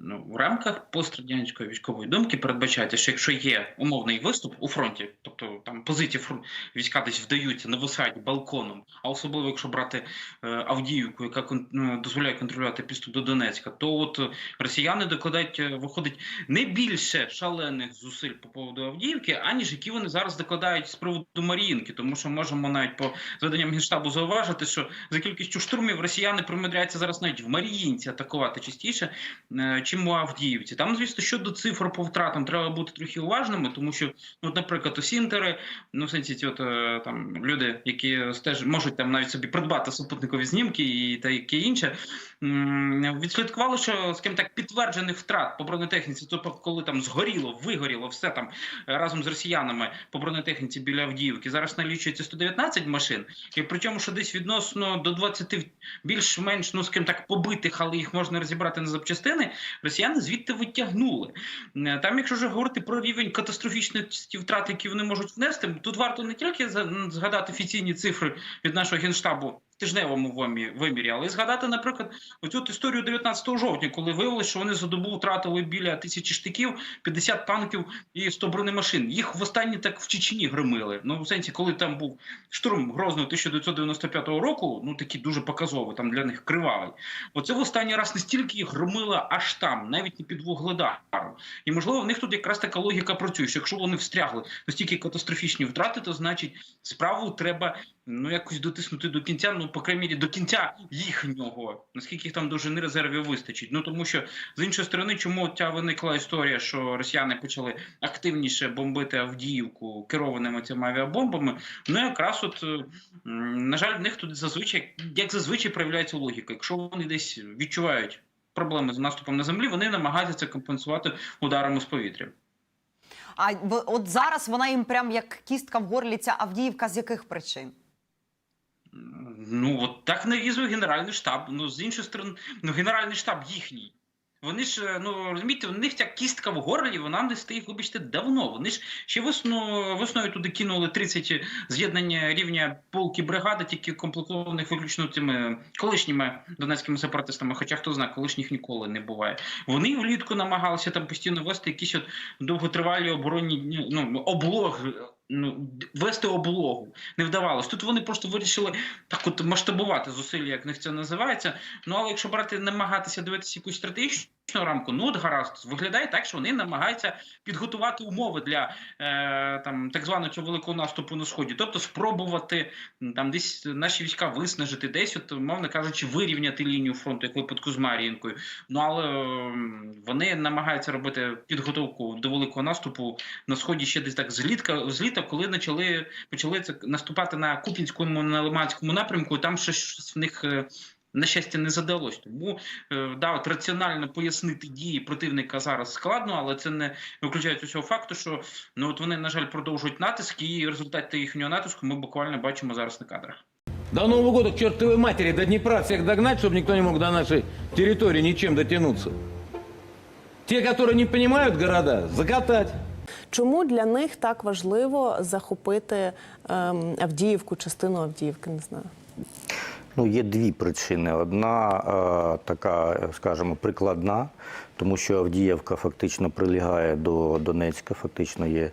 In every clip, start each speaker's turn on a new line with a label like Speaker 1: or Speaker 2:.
Speaker 1: Ну, в рамках пострадянської військової думки передбачається, що якщо є умовний виступ у фронті, тобто там позиції фрон- війська десь вдаються, нависають балконом, а особливо якщо брати е, Авдіївку, яка кон- ну, дозволяє контролювати підступ до Донецька, то от е, росіяни докладають, е, виходить не більше шалених зусиль по поводу Авдіївки, аніж які вони зараз докладають з приводу Маріїнки, тому що можемо навіть по зведенням генштабу зауважити, що за кількістю штурмів росіяни примудряються зараз навіть в Маріїнці атакувати частіше, е, чим у Авдіївці. Там, звісно, щодо цифр по втратам треба бути трохи уважними, тому що, ну, наприклад, осінтери, ну, в сенсі ці от е, там люди, які стеж можуть там навіть собі придбати супутникові знімки і таке інше, відслідкували, що скажімо так, підтверджених втрат по бронетехніці, тобто коли там згоріло, вигоріло все там е, разом з росіянами по бронетехніці біля Авдіївки. Зараз налічується 119 машин, і причому, що десь відносно до 20 більш-менш, ну скажімо так, побитих, але їх можна розібрати на запчастини. Росіяни звідти витягнули. Е, Там, якщо вже говорити про рівень катастрофічності втрат, які вони можуть внести, тут варто не тільки згадати офіційні цифри від нашого генштабу тижневому вимі- вимірі, але згадати, наприклад, оцю історію 19 жовтня, коли виявилось, що вони за добу втратили біля тисячі штиків, 50 танків і 100 бронемашин. Їх востаннє так в Чечні громили. Ну, в сенсі, коли там був штурм Грозного 1995 року, ну такий дуже показовий, там для них кривавий. Оце в останній раз настільки їх громила аж там, навіть не під вугледаром. І можливо, в них тут якраз така логіка працює. Що якщо вони встрягли настільки катастрофічні втрати, то значить справу треба ну якось дотиснути до кінця. Ну, по крайній до кінця їхнього, наскільки їх там довжини резервів вистачить. Ну тому що з іншої сторони, чому ця виникла історія, що росіяни почали активніше бомбити Авдіївку керованими цими авіабомбами. Ну якраз от е, на жаль, в них тут зазвичай, як зазвичай, проявляється логіка. Якщо вони десь відчувають проблеми з наступом на землі, вони намагаються це компенсувати ударами з повітря.
Speaker 2: А от зараз вона їм прям як кістка в горлі ця Авдіївка з яких причин?
Speaker 1: Ну от так навізує Генеральний штаб. Ну з іншої сторони, ну генеральний штаб їхній. Вони ж е, ну розумієте, у них ця кістка в горлі, вона не стоїть, вибачте, давно. Вони ж ще весну, весною туди кинули 30 з'єднання рівня полки бригади, тільки комплектованих виключно цими колишніми донецькими сепаратистами. Хоча хто знає, колишніх ніколи не буває. Вони влітку намагалися там постійно вести якісь от довготривалі оборонні ну, облоги. Ну, вести облогу не вдавалось. Тут вони просто вирішили так от масштабувати зусилля, як в них це називається. Ну але якщо брати, намагатися дивитися якусь стратегічну рамку, ну от гаразд, виглядає так, що вони намагаються підготувати умови для е, там так званого цього великого наступу на сході, тобто спробувати там десь наші війська виснажити, десь, от, мовно кажучи, вирівняти лінію фронту, як випадку з Мар'їнкою. Ну але ем, вони намагаються робити підготовку до великого наступу на сході ще десь так з літка, з літа, коли почали почали це наступати на Купінському на Лиманському напрямку. Там щось в них. На щастя, не задалось. Тому е, да, от раціонально пояснити дії противника зараз складно, але це не виключає цього факту, що ну от вони, на жаль, продовжують натиск, і результати їхнього натиску ми буквально бачимо зараз на кадрах.
Speaker 3: До Нового года к чертовой матери до Днепра всех догнать, чтобы никто не мог до нашей территории ничем дотянуться. Те, которые не понимают города, закатать.
Speaker 4: Чому для них так важливо захопити ем, Авдіївку, частину Авдіївки? Не знаю.
Speaker 5: Ну, є дві причини. Одна е, така, скажімо, прикладна, тому що Авдіївка фактично прилягає до Донецька, фактично є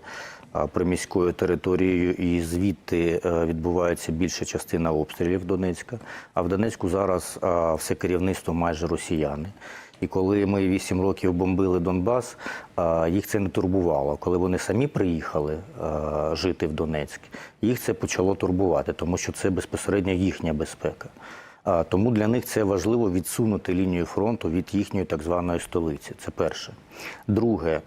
Speaker 5: е, приміською територією, і звідти е, відбувається більша частина обстрілів Донецька. А в Донецьку зараз все керівництво майже росіяни. І коли ми вісім років бомбили Донбас, їх це не турбувало. Коли вони самі приїхали жити в Донецьк, їх це почало турбувати, тому що це безпосередньо їхня безпека. Тому для них це важливо відсунути лінію фронту від їхньої так званої столиці. Це перше. Друге,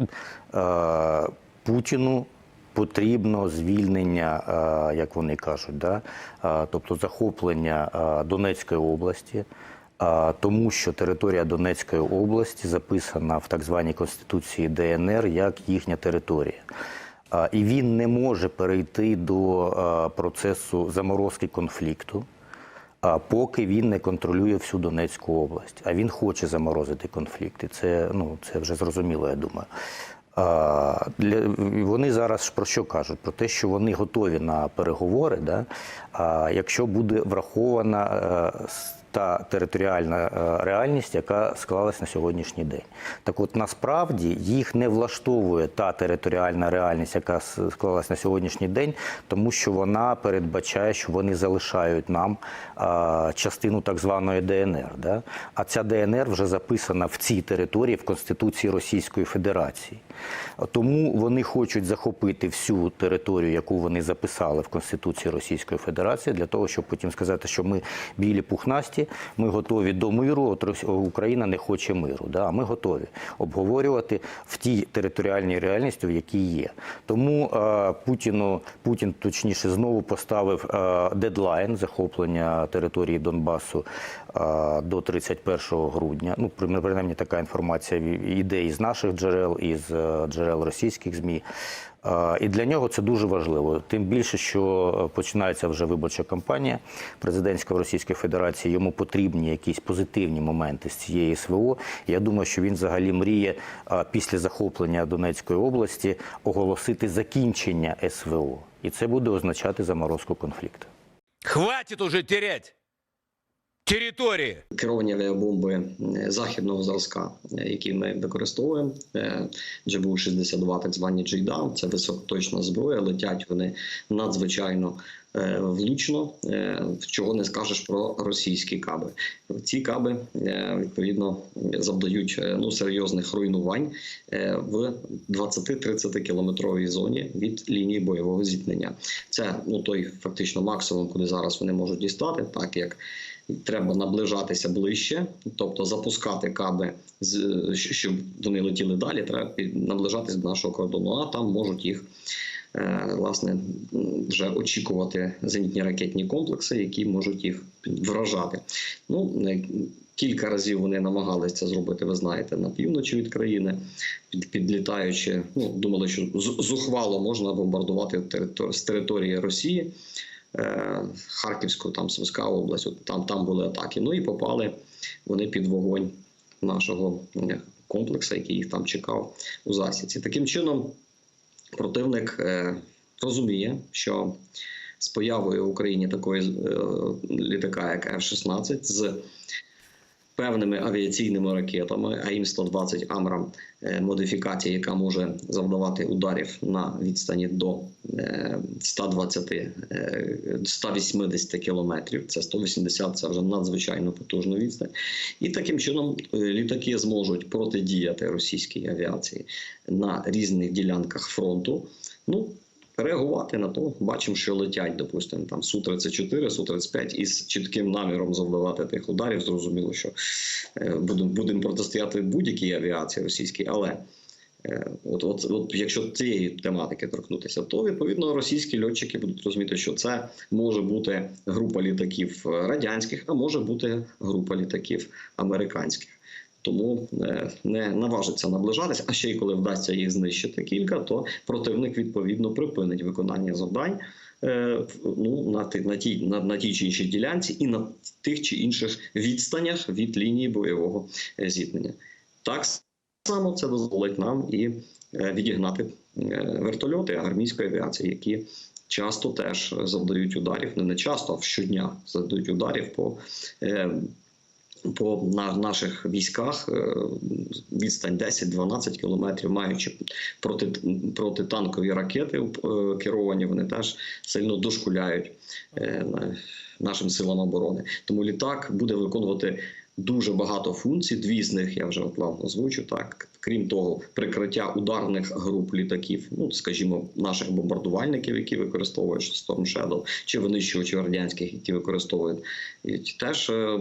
Speaker 5: Путіну потрібно звільнення, як вони кажуть, да? тобто захоплення Донецької області. Тому що територія Донецької області записана в так званій конституції ДНР як їхня територія. І він не може перейти до процесу заморозки конфлікту, поки він не контролює всю Донецьку область. А він хоче заморозити конфлікти. Це, ну, це вже зрозуміло, я думаю. Для, вони зараз про що кажуть? Про те, що вони готові на переговори, да? якщо буде врахована е, та територіальна е, реальність, яка склалась на сьогоднішній день. Так от насправді їх не влаштовує та територіальна реальність, яка склалась на сьогоднішній день, тому що вона передбачає, що вони залишають нам а, частину так званої ДНР. Да? А ця ДНР вже записана в цій території в Конституції Російської Федерації. Тому вони хочуть захопити всю територію, яку вони записали в Конституції Російської Федерації, для того, щоб потім сказати, що ми білі пухнасті, ми готові до миру. Україна не хоче миру. Да? Ми готові обговорювати в тій територіальній реальності, в якій є. Тому е, Путіну Путін точніше знову поставив е, дедлайн захоплення території Донбасу е, до 31 грудня. Ну, принаймні така інформація йде із наших джерел, із джерел російських ЗМІ. І для нього це дуже важливо. Тим більше, що е, починається вже виборча кампанія президентська в Російській Федерації. Йому потрібні якісь позитивні моменти з цієї СВО. Я думаю, що він взагалі мріє е, після захоплення Донецької області оголосити закінчення СВО. І це буде означати заморозку конфлікту.
Speaker 3: Хватит уже терять территории.
Speaker 6: керовані авіабомби е, західного зразка, е, які ми використовуємо. е, GBU-62, так звані джейдам. це високоточна зброя. Летять вони надзвичайно влучно, е, чого не скажеш про російські каби. Ці каби е, відповідно завдають е, ну серйозних руйнувань е, в 20-30 кілометровій зоні від лінії бойового зіткнення. Це ну той фактично максимум, куди зараз вони можуть дістати, так як треба наближатися ближче, тобто запускати каби, щоб вони летіли далі. Треба наближатися до нашого кордону. А там можуть їх е, власне вже очікувати зенітні ракетні комплекси, які можуть їх вражати. Ну е, кілька разів вони намагалися це зробити. Ви знаєте, на півночі від країни, під, підлітаючи. Ну думали, що зухвало можна бомбардувати з території Росії. Е, Харківську, там Сумська область, там, там були атаки. Ну і попали вони під вогонь нашого е, комплексу, який їх там чекав у засідці. Таким чином, противник е, розуміє, що з появою в Україні такої е, літака, як F-16, з певними авіаційними ракетами, АІМ 120 Амрам е, модифікація, яка може завдавати ударів на відстані до е, 120 е, 180 кілометрів. Це 180 – це вже надзвичайно потужна відстань. І таким чином е, літаки зможуть протидіяти російській авіації на різних ділянках фронту. Ну реагувати на то. Бачимо, що летять, допустимо, там Су-34, Су-35 із чітким наміром завдавати тих ударів. Зрозуміло, що е, будемо будемо протистояти будь-якій авіації російській, але. е, От, от, от, якщо цієї тематики торкнутися, то відповідно російські льотчики будуть розуміти, що це може бути група літаків е, радянських, а може бути група літаків американських. Тому е, не наважиться наближатися. А ще й коли вдасться їх знищити кілька, то противник відповідно припинить виконання завдань е, ну, на, на, тій, на, на тій чи іншій ділянці і на тих чи інших відстанях від лінії бойового е, зіткнення. Так само це дозволить нам і відігнати вертольоти армійської авіації, які часто теж завдають ударів, не не часто, а щодня завдають ударів по. По на наших військах е, відстань 10-12 кілометрів, маючи проти, протитанкові ракети е, керовані, вони теж сильно дошкуляють е, нашим силам оборони. Тому літак буде виконувати дуже багато функцій. Дві з них я вже вам озвучу. Так, крім того, прикриття ударних груп літаків, ну скажімо, наших бомбардувальників, які використовують Storm Shadow, чи винищувачів радянських, які використовують теж е,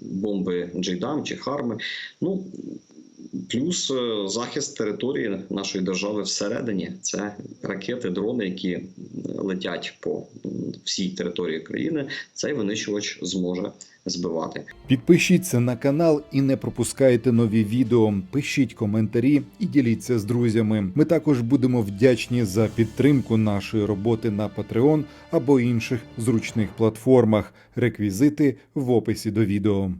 Speaker 6: бомби Джейдам чи Харми. Ну плюс е, захист території нашої держави всередині. Це ракети, дрони, які летять по всій території країни. Цей винищувач зможе збивати.
Speaker 7: Підпишіться на канал і не пропускайте нові відео. Пишіть коментарі і діліться з друзями. Ми також будемо вдячні за підтримку нашої роботи на Patreon або інших зручних платформах. Реквізити в описі до відео.